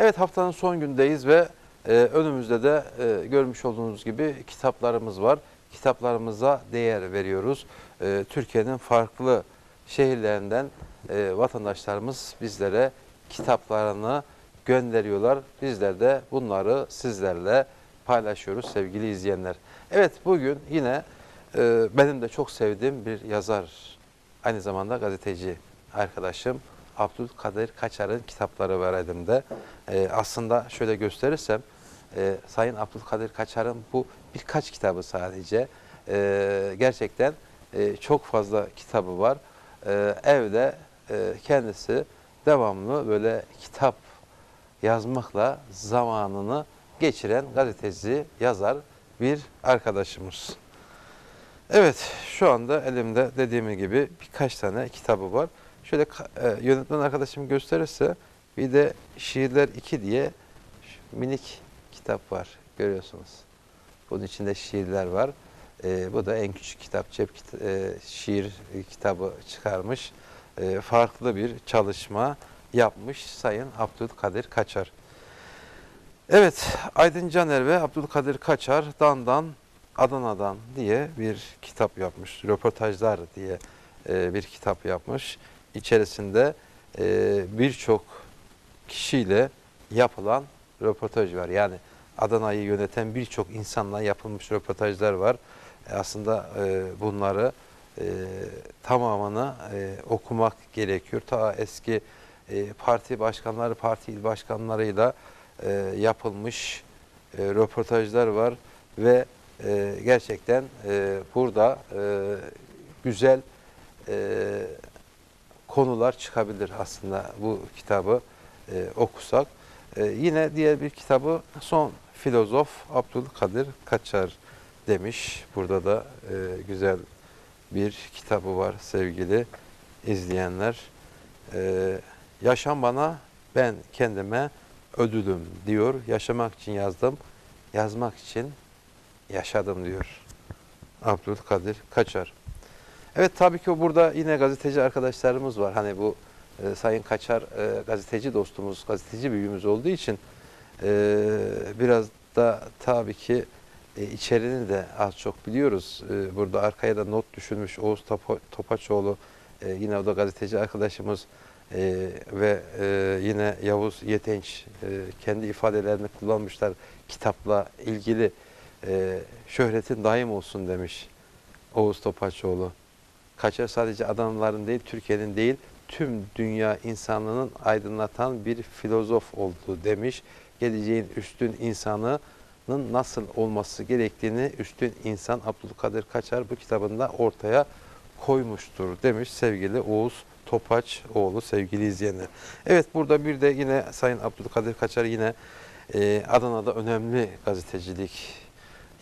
Evet haftanın son gündeyiz ve e, önümüzde de e, görmüş olduğunuz gibi kitaplarımız var. Kitaplarımıza değer veriyoruz. E, Türkiye'nin farklı şehirlerinden e, vatandaşlarımız bizlere kitaplarını gönderiyorlar. Bizler de bunları sizlerle paylaşıyoruz sevgili izleyenler. Evet bugün yine e, benim de çok sevdiğim bir yazar, aynı zamanda gazeteci arkadaşım Abdülkadir Kaçar'ın kitapları var elimde. E, aslında şöyle gösterirsem e, Sayın Abdülkadir Kaçar'ın bu birkaç kitabı sadece. E, gerçekten e, çok fazla kitabı var. E, evde e, kendisi devamlı böyle kitap yazmakla zamanını geçiren gazeteci, yazar bir arkadaşımız. Evet, şu anda elimde dediğim gibi birkaç tane kitabı var. Şöyle e, yönetmen arkadaşım gösterirse bir de Şiirler 2 diye minik kitap var görüyorsunuz. Bunun içinde şiirler var. E, bu da en küçük kitap, cep kit- e, şiir kitabı çıkarmış. E, farklı bir çalışma yapmış Sayın Abdülkadir Kaçar. Evet, Aydın Caner ve Abdülkadir Kaçar Dandan Adana'dan diye bir kitap yapmış. Röportajlar diye e, bir kitap yapmış. İçerisinde e, birçok kişiyle yapılan röportaj var. Yani Adana'yı yöneten birçok insanla yapılmış röportajlar var. E, aslında e, bunları e, tamamını e, okumak gerekiyor. Ta eski e, parti başkanları, parti il başkanlarıyla e, yapılmış e, röportajlar var ve e, gerçekten e, burada e, güzel e, konular çıkabilir aslında bu kitabı e, okusak. E, yine diğer bir kitabı Son Filozof Abdülkadir Kaçar demiş. Burada da e, güzel bir kitabı var sevgili izleyenler. E, yaşam bana ben kendime ödülüm diyor. Yaşamak için yazdım, yazmak için yaşadım diyor. Abdülkadir Kaçar. Evet tabii ki burada yine gazeteci arkadaşlarımız var. Hani bu e, Sayın Kaçar e, gazeteci dostumuz, gazeteci büyüğümüz olduğu için e, biraz da tabii ki e, içeriğini de az çok biliyoruz. E, burada arkaya da not düşülmüş Oğuz Topa- Topaçoğlu e, yine o da gazeteci arkadaşımız e, ve e, yine Yavuz Yetenç e, kendi ifadelerini kullanmışlar kitapla ilgili e, şöhretin daim olsun demiş Oğuz Topaçoğlu. Kaçar sadece adamların değil, Türkiye'nin değil, tüm dünya insanlığının aydınlatan bir filozof olduğu demiş. Geleceğin üstün insanının nasıl olması gerektiğini üstün insan Abdülkadir Kaçar bu kitabında ortaya koymuştur demiş sevgili Oğuz Topaç oğlu sevgili izleyenler. Evet burada bir de yine Sayın Abdülkadir Kaçar yine e, Adana'da önemli gazetecilik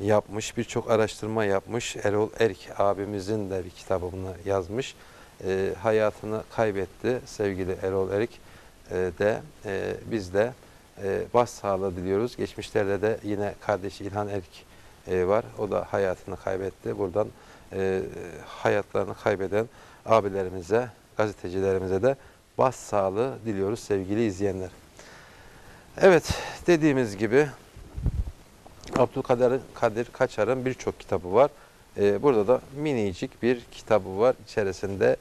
yapmış, birçok araştırma yapmış. Erol Erk abimizin de bir kitabını yazmış. E, hayatını kaybetti sevgili Erol Erk e, de e, biz de e, başsağlığı diliyoruz. Geçmişlerde de yine kardeşi İlhan Erk e, var. O da hayatını kaybetti. Buradan e, hayatlarını kaybeden abilerimize, gazetecilerimize de başsağlığı diliyoruz sevgili izleyenler. Evet dediğimiz gibi Abdülkadir Kadir Kaçar'ın birçok kitabı var. Ee, burada da minicik bir kitabı var. İçerisinde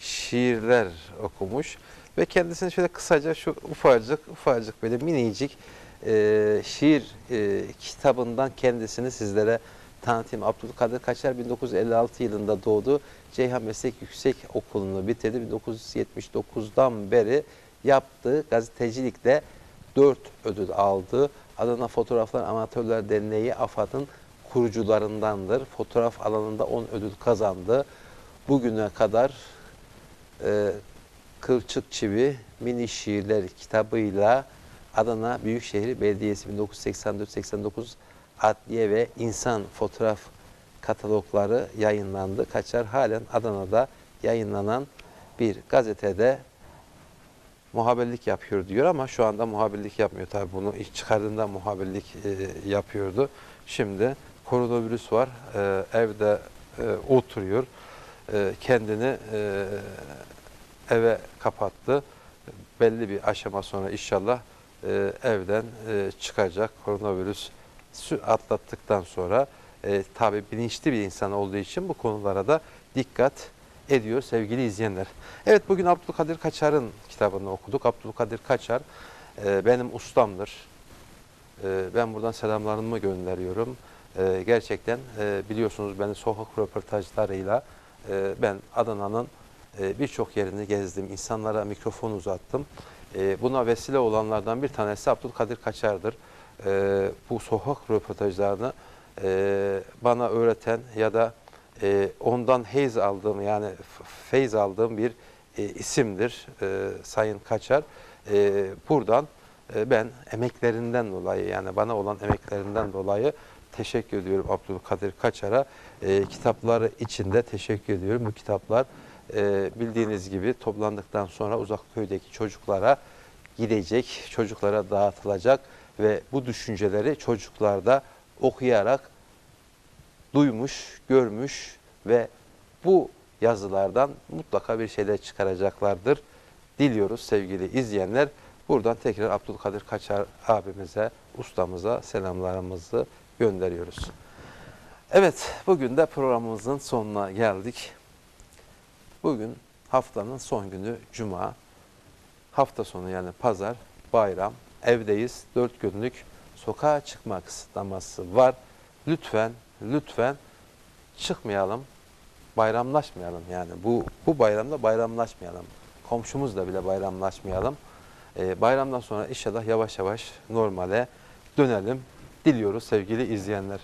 şiirler okumuş. Ve kendisini şöyle kısaca şu ufacık ufacık böyle minicik e, şiir e, kitabından kendisini sizlere tanıtayım. Abdülkadir Kaçar 1956 yılında doğdu. Ceyhan Meslek Yüksek Okulu'nu bitirdi. 1979'dan beri yaptığı gazetecilikle 4 ödül aldı. Adana Fotoğraflar Amatörler Derneği AFAD'ın kurucularındandır. Fotoğraf alanında 10 ödül kazandı. Bugüne kadar e, Kılçık Çivi mini şiirler kitabıyla Adana Büyükşehir Belediyesi 1984-89 Adliye ve İnsan fotoğraf katalogları yayınlandı. Kaçar halen Adana'da yayınlanan bir gazetede muhabirlik yapıyor diyor ama şu anda muhabirlik yapmıyor. Tabii bunu ilk çıkardığında muhabirlik e, yapıyordu. Şimdi koronavirüs var. E, evde e, oturuyor. E, kendini e, eve kapattı. Belli bir aşama sonra inşallah e, evden e, çıkacak koronavirüs atlattıktan sonra e, tabi bilinçli bir insan olduğu için bu konulara da dikkat ediyor sevgili izleyenler. Evet bugün Abdülkadir Kaçar'ın kitabını okuduk. Abdülkadir Kaçar e, benim ustamdır. E, ben buradan selamlarımı gönderiyorum. E, gerçekten e, biliyorsunuz beni sokak röportajlarıyla e, ben Adana'nın e, birçok yerini gezdim. insanlara mikrofon uzattım. E, buna vesile olanlardan bir tanesi Abdülkadir Kaçar'dır. E, bu sokak röportajlarını e, bana öğreten ya da e, ondan heyz aldığım yani feyz aldığım bir e, isimdir e, Sayın Kaçar. E, buradan e, ben emeklerinden dolayı yani bana olan emeklerinden dolayı teşekkür ediyorum Abdülkadir Kaçar'a. E, kitapları içinde teşekkür ediyorum. Bu kitaplar e, bildiğiniz gibi toplandıktan sonra uzak köydeki çocuklara gidecek, çocuklara dağıtılacak ve bu düşünceleri çocuklarda okuyarak duymuş, görmüş ve bu yazılardan mutlaka bir şeyler çıkaracaklardır. Diliyoruz sevgili izleyenler. Buradan tekrar Abdülkadir Kaçar abimize, ustamıza selamlarımızı gönderiyoruz. Evet, bugün de programımızın sonuna geldik. Bugün haftanın son günü Cuma. Hafta sonu yani pazar, bayram, evdeyiz. Dört günlük sokağa çıkma kısıtlaması var. Lütfen, lütfen çıkmayalım, bayramlaşmayalım yani. Bu, bu bayramda bayramlaşmayalım. Komşumuzla bile bayramlaşmayalım. Ee, bayramdan sonra inşallah yavaş yavaş normale dönelim diliyoruz sevgili izleyenler.